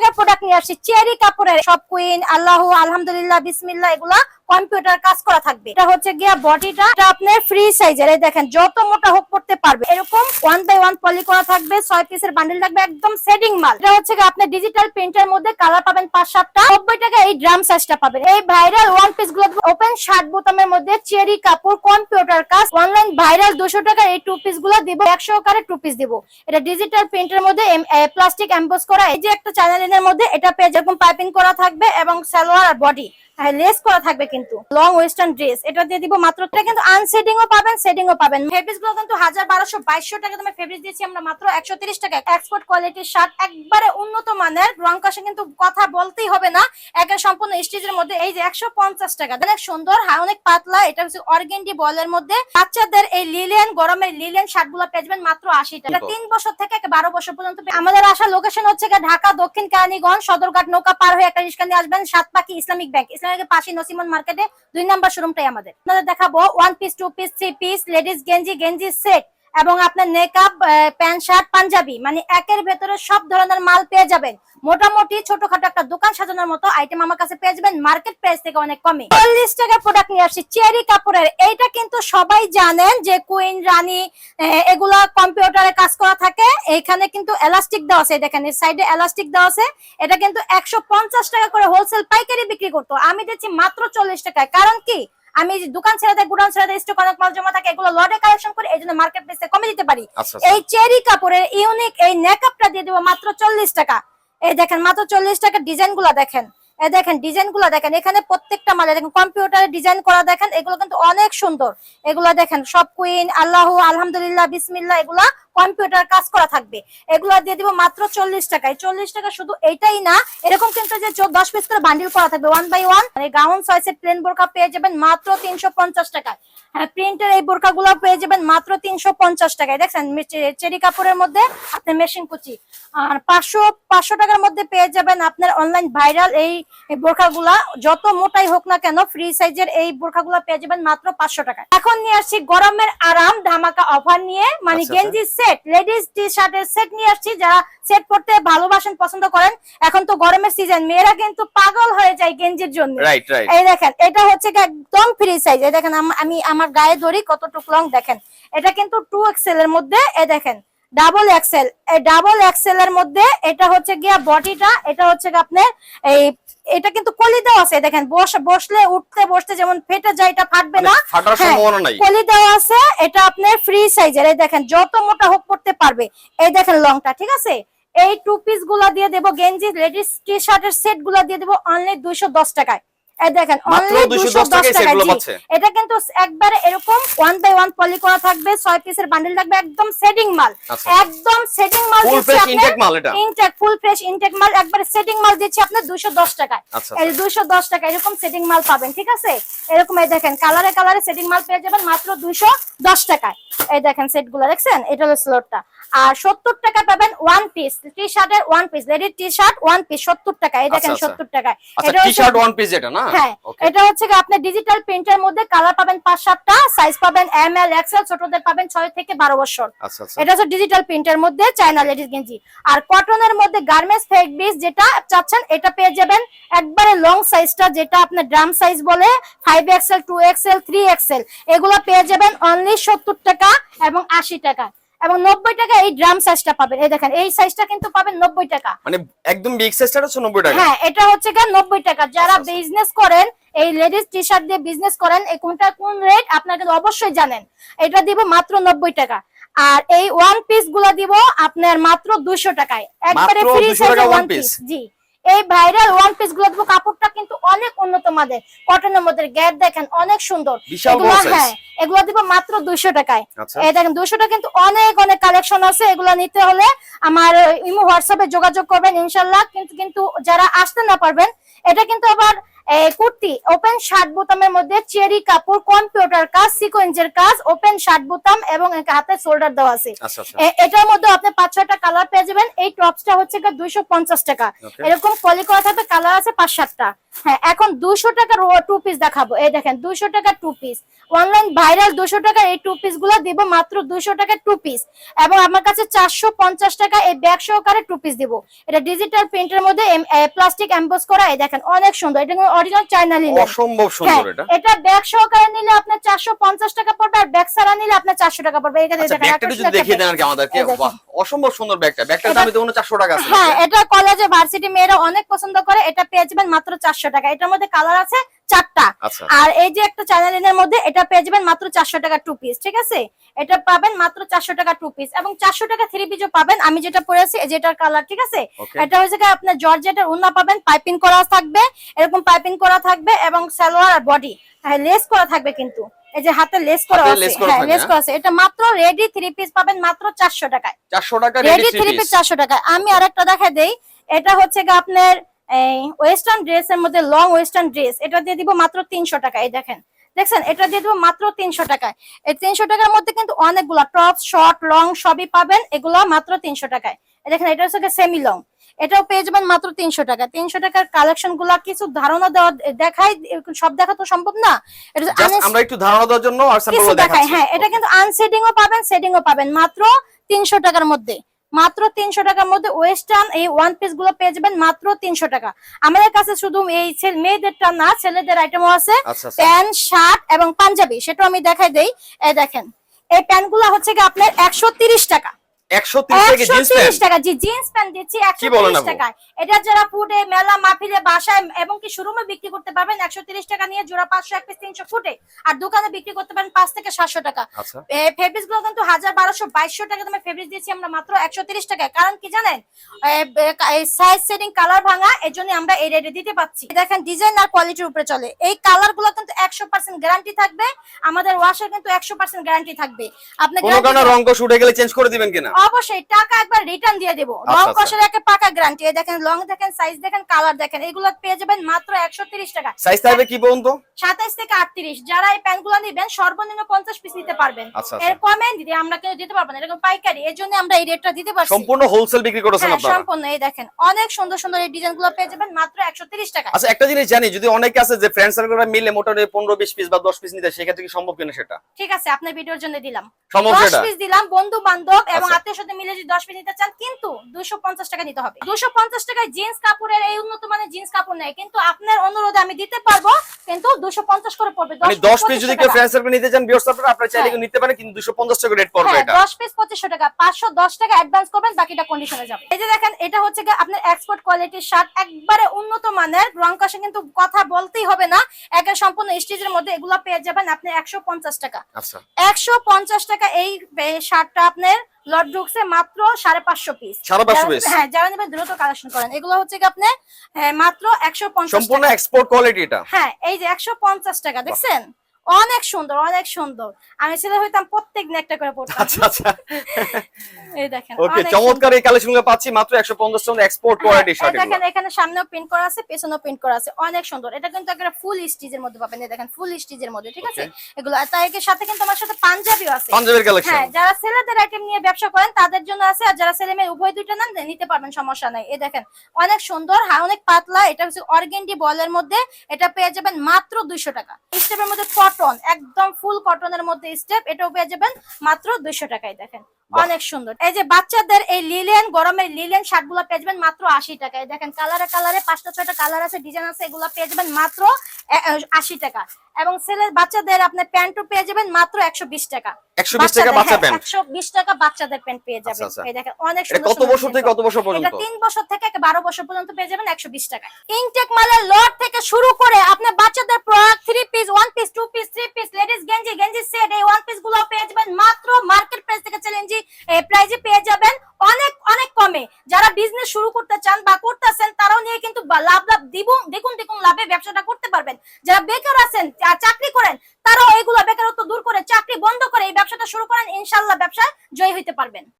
টাকার প্রোডাক্ট নিয়ে আসছি। চেরি কাপড়ের সব কুইন আল্লাহ, আলহামদুলিল্লাহ, বিসমিল্লাহ, এগুলা কম্পিউটার কাজ করা থাকবে। এটা হচ্ছে গিয়া বডিটা আপনার ফ্রি সাইজের এই দেখেন, যত মোটা হোক করতে পারবে। এরকম ওয়ান বাই ওয়ান পলি করা থাকবে, ছয় পিসের বান্ডেল থাকবে, একদম সেটিং মাল। এটা হচ্ছে আপনি ডিজিটাল প্রিন্টের মধ্যে কালার পাবেন পাঁচ সাতটা। নব্বই টাকা এই ড্রাম সাইজটা পাবেন। এই ভাইরাল ওয়ান পিসগুলো ওপেন শার্ট বোতামের মধ্যে চেরি কাপড়, কম্পিউটার কাজ অনলাইন ভাইরাল দুশো টাকার এই টু পিসগুলো দিব, একশো কারে টু পিস দিব। এটা ডিজিটাল প্রিন্টের মধ্যে প্লাস্টিক এম্বোস করা, এই যে একটা চ্যানেলের মধ্যে এটা পেয়ে যেরকম পাইপিং করা থাকবে এবং সালোয়ার আর বডি লেস করা থাকবে কিন্তু। লং ওয়েস্টার্ন ড্রেস এটা দিয়ে দিব মাত্র এটা কিন্তু আনসেটিং ও পাবেন সেটিং ও পাবেন। ফেব্রিক্সগুলো কিন্তু হাজার বারোশো বাইশশো টাকা তুমি ফেব্রিক দিয়েছি আমরা মাত্র একশো তিরিশ টাকা এক্সপোর্ট কোয়ালিটির শার্ট একবারে উন্নত মানের রং কষে কিন্তু কথা বলতেই হবে না। একের সম্পূর্ণ স্টিচের মধ্যে এই যে একশো পঞ্চাশ টাকা। অনেক সুন্দর হ্যাঁ অনেক পাতলা এটা হচ্ছে অর্গেন্ডি বলের মধ্যে। বাচ্চাদের এই লিলেন গরমের লিলেন শার্টগুলো পেয়েছেন মাত্র আশি টাকা? তিন বছর থেকে বারো বছর পর্যন্ত আমাদের আসার লোকেশন হচ্ছে ঢাকা দক্ষিণ কেরানীগঞ্জ সদরঘাট নৌকা পার হয়ে একটা রিক্সা নিয়ে আসবেন সাতপাকি ইসলামিক ব্যাংক। ইসলামিকের পাশে নসিমন মার্কেটে দুই নাম্বার শোরুমটাই আমাদের। আপনাদের দেখাবো one piece two piece three piece ladies গেঞ্জি গেঞ্জি সেট এবং আপনার নেকআপ প্যান্ট শার্ট, পাঞ্জাবি মানে একের ভেতরে সব ধরনের মাল পেয়ে যাবেন। মোটামুটি ছোটখাটো একটা দোকান সাজানোর মতো আইটেম আমার কাছে পেয়ে যাবেন মার্কেট প্রাইস থেকে অনেক কমে। চল্লিশ টাকার প্রোডাক্ট নিয়ে আসছি, চেরি কাপড়ের। এইটা কিন্তু সবাই জানেন যে কুইন, রানী এগুলা কম্পিউটারে কাজ করা থাকে। এখানে কিন্তু এলাস্টিক দেওয়া আছে দেখেন এই সাইডে এলাস্টিক দেওয়া আছে। এটা কিন্তু একশো পঞ্চাশ টাকা করে হোলসেল পাইকারি বিক্রি করতো। আমি দিচ্ছি মাত্র চল্লিশ টাকায়। কারণ কি? আমি দোকান ছেড়ে দেয় গুডাউন ছেড়ে দেয় স্টক অনেক মাল জমা থাকে এগুলো লটে কালেকশন করে এই জন্য মার্কেট প্লেসে কমে দিতে পারি। আচ্ছা এই চেরি কাপড়ের ইউনিক এই নেকআপটা দিয়ে দেবো মাত্র চল্লিশ টাকা। এই দেখেন মাত্র চল্লিশ টাকা ডিজাইনগুলা দেখেন। এই দেখেন ডিজাইনগুলা দেখেন এখানে প্রত্যেকটা মালে দেখেন কম্পিউটারে ডিজাইন করা দেখেন এগুলো কিন্তু অনেক সুন্দর। এগুলা দেখেন সব কুইন আল্লাহ আলহামদুলিল্লাহ বিসমিল্লাহ এগুলা কম্পিউটার কাজ করা থাকবে। এগুলা দিয়ে দিব মাত্র চল্লিশ টাকায়। চল্লিশ টাকা শুধু এইটাই না এরকম কিন্তু যে দশ পিস করে বান্ডিল করা থাকবে ওয়ান বাই ওয়ান গাউন সাইজের প্লেন বোরকা পেয়ে যাবেন মাত্র তিনশো পঞ্চাশ টাকায়। হ্যাঁ প্রিন্টের এই বোরকা গুলো পেয়ে যাবেন মাত্র তিনশো পঞ্চাশ টাকায়। দেখছেন চেরি কাপড়ের মধ্যে আপনার মেশিন কুচি। আর পাঁচশো পাঁচশো টাকার মধ্যে পেয়ে যাবেন আপনার অনলাইন ভাইরাল এই বোরকা গুলা যত মোটাই হোক না কেন ফ্রি সাইজের এই বোরকা গুলা পেয়ে যাবেন মাত্র পাঁচশো টাকা এখন নিয়ে আসছি গরমের আরাম ধামাকা অফার নিয়ে মানে আচ্ছা, গেঞ্জি সেট লেডিস টি শার্টের সেট নিয়ে আসছি যারা সেট পড়তে ভালোবাসেন পছন্দ করেন। এখন তো গরমের সিজন মেয়েরা কিন্তু পাগল হয়ে যায় গেঞ্জির জন্য। এই দেখেন এটা হচ্ছে একদম ফ্রি সাইজ এই দেখেন আমি আমার গায়ে ধরি কতটুকু লং দেখেন। এটা কিন্তু টু এক্সেল এর মধ্যে এই দেখেন ডাবল এক্সেল এই ডাবল এক্সেল এর মধ্যে এটা হচ্ছে গিয়া বডিটা এটা হচ্ছে আপনার এই এটা কিন্তু কলি দেওয়া আছে দেখেন বস বসলে উঠতে বসতে যেমন ফেটে যায় এটা ফাটবে না। মানে হ্যাঁ, কলি দেওয়া আছে এটা আপনার ফ্রি সাইজের এই দেখেন যত মোটা হোক করতে পারবে। এই দেখেন লংটা ঠিক আছে? এই টু পিসগুলা দিয়ে দেবো গেঞ্জি লেডিস টি শার্টের সেটগুলা দিয়ে দেবো অনলি দুইশো দশ টাকায়। দেখেন মাত্র অনলি 210 দুইশো দশ টাকায় টাকা জি। এটা কিন্তু একবারে এরকম ওয়ান বাই ওয়ান পলি করা থাকবে ছয় পিসের বান্ডেল থাকবে একদম সেটিং মাল। আচ্ছা। একদম সেটিং মাল ইনটেক মাল এটা। ইনটেক ফুল ফ্রেশ ইনটেক মাল একবারে সেটিং মাল দিচ্ছি আপনার দুইশো দশ টাকায়। আচ্ছা। এই দুইশো দশ টাকা এরকম সেটিং মাল পাবেন ঠিক আছে? এরকম এই দেখেন কালারে কালারে সেটিং মাল পেয়ে যাবেন মাত্র দুইশো দশ টাকায়। এই দেখেন সেটগুলো দেখছেন? এটা হলো স্লোটটা আর সত্তর টাকা পাবেন ওয়ান পিস টি শার্টের ওয়ান পিস লেডির টি শার্ট ওয়ান পিস সত্তর টাকা এই দেখেন আচ্ছা, আচ্ছা। সত্তর টাকায়। আচ্ছা এটা টি শার্ট ওয়ান পিস এটা না? হ্যাঁ। এটা হচ্ছে কি আপনার ডিজিটাল প্রিন্টের মধ্যে কালার পাবেন পাঁচ সাতটা। সাইজ পাবেন এম এল এক্সেল ছোটদের পাবেন ছয় থেকে বারো বছর। এটা হচ্ছে ডিজিটাল প্রিন্টের মধ্যে চায়না লেডিস গেঞ্জি। আর কটনের মধ্যে গার্মেন্টস ফেক ফেব্রিক্স যেটা চাচ্ছেন এটা পেয়ে যাবেন একবারে লং সাইজটা যেটা আপনার ড্রাম সাইজ বলে five XL two XL three XL এগুলো পেয়ে যাবেন অনলি সত্তর টাকা এবং আশি টাকা। এবং নব্বই টাকা এই ড্রাম সাইজটা পাবেন। এই দেখেন এই সাইজটা কিন্তু পাবেন নব্বই টাকা। মানে একদম বিগ সাইজটা হচ্ছে 90 টাকা। হ্যাঁ এটা হচ্ছে গিয়ে নব্বই টাকা। যারা আচ্ছা, আচ্ছা। বিজনেস করেন এই লেডিস টি শার্ট দিয়ে বিজনেস করেন এই কোনটা কোন রেট আপনারা কিন্তু অবশ্যই জানেন। এটা দিব মাত্র নব্বই টাকা। আর এই ওয়ান পিসগুলো দিব আপনার মাত্র দুশো টাকায়। একবারে ফ্রি 200 সাইজের টাকা ওয়ান পিস জি। এই ভাইরাল ওয়ান পিসগুলো দেবো কাপড়টা কিন্তু অনেক উন্নত মানের। কটনের মধ্যে গ্যাপ দেখেন অনেক সুন্দর। এগুলো হ্যাঁ এগুলো দিব মাত্র দুইশো টাকায়। আচ্ছা। এই দেখেন দুশোটা কিন্তু অনেক অনেক কালেকশন আছে। এগুলো নিতে হলে আমার ইমো হোয়াটসঅ্যাপে যোগাযোগ করবেন ইনশাল্লাহ। কিন্তু কিন্তু যারা আসতে না পারবেন এটা কিন্তু আবার কুর্তি ওপেন শার্ট বোতামের মধ্যে চেরি কাপড় কম্পিউটার কাজ সিকোয়েন্সের কাজ ওপেন শার্ট বোতাম এবং একে হাতে শোল্ডার দেওয়া আছে। আচ্ছা আচ্ছা। এটার মধ্যে আপনি পাঁচ ছয়টা কালার পেয়ে যাবেন। এই টপসটা হচ্ছে দুইশো পঞ্চাশ টাকা। এরকম কলি করা থাকবে কালার আছে পাঁচ সাতটা। হ্যাঁ এখন দুশো টাকার টু পিস দেখাবো। এই দেখেন দুশো টাকার টু পিস অনলাইন ভাইরাল দুশো টাকার এই টু পিসগুলো দিব মাত্র দুশো টাকার টু পিস এবং আমার কাছে চারশো পঞ্চাশ টাকা এই ব্যাগ সহকারে টু পিস দিব। এটা ডিজিটাল প্রিন্টের মধ্যে প্লাস্টিক এম্বোস করা এই দেখেন অনেক সুন্দর। এটা অরিজিনাল লিলেন অসম্ভব হ্যাঁ সুন্দর এটা। এটা ব্যাগ সহকারে নিলে আপনার চারশো পঞ্চাশ টাকা পড়বে আর ব্যাগ ছাড়া নিলে আপনার চারশো টাকা পড়বে। এখানে আচ্ছা দেখেন দেখিয়ে দেন আর কি আমাদেরকে। অসম্ভব সুন্দর ব্যাগটা ব্যাগটার এটা- দামই তো 400 টাকা হ্যাঁ এটা কলেজে ভার্সিটি মেয়েরা অনেক পছন্দ করে। এটা পেয়ে যাবেন মাত্র চারশো টাকা। এটার মধ্যে কালার আছে চারটা। আচ্ছা। আর এই যে একটা চ্যানেলের মধ্যে এটা পেয়ে যাবেন মাত্র চারশো টাকা টু পিস ঠিক আছে? এটা পাবেন মাত্র চারশো টাকা টু পিস এবং চারশো টাকা থ্রি পিসও পাবেন। আমি যেটা পরেছি এই যেটার কালার ঠিক আছে? এটা হচ্ছে কি আপনার জর্জেটের উন্না পাবেন পাইপিং করা থাকবে এরকম পাইপিং করা থাকবে এবং সালোয়ার আর বডি হ্যাঁ লেস করা থাকবে কিন্তু। এই যে হাতে লেস করা আছে। হ্যাঁ লেস হ্যাঁ? করা আছে। এটা মাত্র রেডি থ্রি পিস পাবেন মাত্র চারশো টাকায়। 400 টাকা রেডি থ্রি পিস চারশো টাকায়। আমি আরেকটা দেখা দেই। এটা হচ্ছে আপনার ওয়েস্টার্ন ড্রেসের মধ্যে লং ওয়েস্টার্ন ড্রেস এটা দিয়ে দিব মাত্র তিনশো টাকা এই দেখেন। দেখছেন? এটা দিয়ে দিব মাত্র তিনশো টাকায়। এই তিনশো টাকার মধ্যে কিন্তু অনেকগুলা টপ শর্ট লং সবই পাবেন এগুলো মাত্র তিনশো টাকায়। দেখেন এটা হচ্ছে সেমি লং এটাও পেয়ে যাবেন মাত্র তিনশো টাকা। তিনশো টাকার কালেকশনগুলা কিছু ধারণা দেওয়া দেখাই সব দেখা তো সম্ভব না? আমরা একটু ধারণা দেওয়ার জন্য কিছু দেখাই হ্যাঁ এটা কিন্তু আনসেটিং ও পাবেন সেটিং ও পাবেন মাত্র তিনশো টাকার মধ্যে। মাত্র তিনশো টাকার মধ্যে ওয়েস্টার্ন এই ওয়ান পিসগুলো পেয়ে যাবেন মাত্র তিনশো টাকা। আমাদের কাছে শুধু এই মেয়েদের মেয়েদেরটা না ছেলেদের আইটেমও আছে। আচ্ছা আচ্ছা। প্যান্ট শার্ট এবং পাঞ্জাবি সেটা আমি দেখাই দেই। এই দেখেন এই প্যান্টগুলো হচ্ছে কি আপনার একশো তিরিশ টাকা। 130 টাকা একশো জিন্স তিরিশ প্যান্ট। টাকা জি জিন্স প্যান্ট দিচ্ছি একশো কি বলেন তিরিশ আপু? টাকায়। এটা যারা ফুটে মেলা মাহফিলে বাসায় এবং কি শোরুমে বিক্রি করতে পারবেন একশো টাকা নিয়ে জোড়া পাঁচশো এক পিস তিনশো ফুটে। আর দোকানে বিক্রি করতে পারেন পাঁচ থেকে সাতশো টাকা। আচ্ছা। ফেব্রিক্সগুলো কিন্তু হাজার বারোশো বাইশশো টাকা দামে ফেব্রিক্স দিয়েছি আমরা মাত্র একশো টাকায়। কারণ কি জানেন? সাইজ সেটিং কালার ভাঙা এই জন্য আমরা এই রেটে দিতে পাচ্ছি দেখেন ডিজাইন আর কোয়ালিটির উপরে চলে। এই কালারগুলো কিন্তু একশো পার্সেন্ট গ্যারান্টি থাকবে। আমাদের ওয়াশের কিন্তু একশো পার্সেন্ট গ্যারান্টি থাকবে। আপনি কোনো guarantee কারণে রং কষ উঠে গেলে চেঞ্জ করে দিবেন কিনা? অবশ্যই টাকা একবার রিটার্ন দিয়ে দেবো। আচ্ছা, লং আচ্ছা। কষের একটা পাকা গ্যারান্টি দেখেন লং দেখেন সাইজ দেখেন কালার দেখেন এগুলো পেয়ে যাবেন মাত্র একশো টাকা। সাইজ থাকবে কি বলুন তো সাতাইশ থেকে আটত্রিশ। যারা এই প্যান্টগুলো নিবেন সর্বনিম্ন পঞ্চাশ পিস নিতে পারবেন। আচ্ছা, এর আচ্ছা। কমে দিতে আমরা কিন্তু দিতে পারব না এরকম পাইকারি এর জন্য আমরা এই রেটটা দিতে পারছি। সম্পূর্ণ হোলসেল বিক্রি করেছেন হ্যাঁ আপনারা। সম্পূর্ণ এই দেখেন অনেক সুন্দর সুন্দর এই ডিজাইনগুলো পেয়ে যাবেন মাত্র একশো তিরিশ টাকা আচ্ছা একটা জিনিস জানি যদি অনেকে আছে যে ফ্রেন্ড সার্কেলরা মিলে মোটামুটি পনেরো বিশ পিস বা দশ পিস নিতে সেক্ষেত্রে কি সম্ভব কিনা সেটা? ঠিক আছে আপনার ভিডিওর জন্য দিলাম। সম্ভব দশ সেটা পিস দিলাম বন্ধু বান্ধব এবং আত্মীয় সাথে মিলে যদি দশ পিস নিতে চান কিন্তু দুশো পঞ্চাশ টাকা নিতে হবে। দুশো পঞ্চাশ টাকায় জিন্স কাপড়ের এই উন্নত মানের জিন্স কাপড় নেই কিন্তু আপনার অনুরোধে আমি দিতে পারব কিন্তু দুশো পঞ্চাশ করে পড়বে। মানে দশ পিস যদি কেউ নিতে চান বিয়ার্স আপনারা আপনারা চাইলে হ্যাঁ। নিতে পারেন কিন্তু দুশো পঞ্চাশ টাকা রেট পড়বে হ্যাঁ এটা। দশ পিস পঁচিশশো টাকা পাঁচশো দশ টাকা অ্যাডভান্স করবেন বাকিটা কন্ডিশনে যাবে। এই যে দেখেন এটা হচ্ছে গিয়ে আপনার এক্সপোর্ট কোয়ালিটির শার্ট একবারে উন্নত মানের রং কষে কিন্তু কথা বলতেই হবে না। একের সম্পূর্ণ স্টিচের মধ্যে এগুলো পেয়ে যাবেন আপনি একশো পঞ্চাশ টাকা। আচ্ছা। একশো পঞ্চাশ টাকা এই শার্টটা আপনার লট ঢুকছে মাত্র সাড়ে পাঁচশো পিস সাড়ে পাঁচশো পিস হ্যাঁ যারা নেবেন দ্রুত কালেকশন করেন। এগুলো হচ্ছে কি আপনি হ্যাঁ, মাত্র একশো পঞ্চাশ সম্পূর্ণ এক্সপোর্ট কোয়ালিটি এটা। হ্যাঁ এই যে একশো পঞ্চাশ টাকা দেখছেন? অনেক সুন্দর অনেক সুন্দর। আমি ছেলে হইতাম প্রত্যেক দিন একটা করে পড়তাম। আচ্ছা আচ্ছা। এই দেখেন ওকে চমৎকার এই কালেকশনগুলো পাচ্ছি মাত্র একশো পঞ্চাশ টাকা এক্সপোর্ট কোয়ালিটি শার্ট দেখেন এখানে সামনেও প্রিন্ট করা আছে পেছনেও প্রিন্ট করা আছে অনেক সুন্দর। এটা কিন্তু একটা ফুল স্টিচের মধ্যে পাবেন এই দেখেন ফুল স্টিচের মধ্যে ঠিক আছে? এগুলো তার এর সাথে কিন্তু আমার সাথে পাঞ্জাবিও আছে। পাঞ্জাবের কালেকশন হ্যাঁ যারা ছেলেদের আইটেম নিয়ে ব্যবসা করেন তাদের জন্য আছে আর যারা ছেলে মেয়ে উভয় দুটো নেন নিতে পারবেন সমস্যা নাই। এই দেখেন অনেক সুন্দর হ্যাঁ অনেক পাতলা এটা হচ্ছে অর্গেন্ডি বলের মধ্যে এটা পেয়ে যাবেন মাত্র দুইশো টাকা। স্টেপের মধ্যে কটন একদম ফুল কটনের মধ্যে স্টেপ এটাও পেয়ে যাবেন মাত্র দুইশো টাকায় দেখেন। অনেক সুন্দর। এই যে বাচ্চাদের এই লিলেন গরমের লিলেন শার্টগুলো পেয়ে যাবেন মাত্র আশি টাকায়। দেখেন কালারে কালারে পাঁচটা ছয়টা কালার আছে ডিজাইন আছে এগুলো পেয়ে যাবেন মাত্র আশি টাকা। এবং ছেলের বাচ্চাদের আপনি প্যান্টও পেয়ে যাবেন মাত্র একশো বিশ টাকা। একশো বিশ টাকা বাচ্চা প্যান্ট একশো বিশ টাকা বাচ্চাদের প্যান্ট পেয়ে যাবেন। আচ্ছা, আচ্ছা। এই দেখেন অনেক সুন্দর কত সুন্দর বছর থেকে কত বছর এটা তিন বছর থেকে বারো বছর পর্যন্ত পেয়ে যাবেন একশো বিশ টাকায়। ইনটেক মালের লট থেকে শুরু করে আপনার বাচ্চাদের product three piece one piece two piece three piece ladies গেঞ্জি গেঞ্জি সেট এই ওয়ান পিসগুলো পেয়ে যাবেন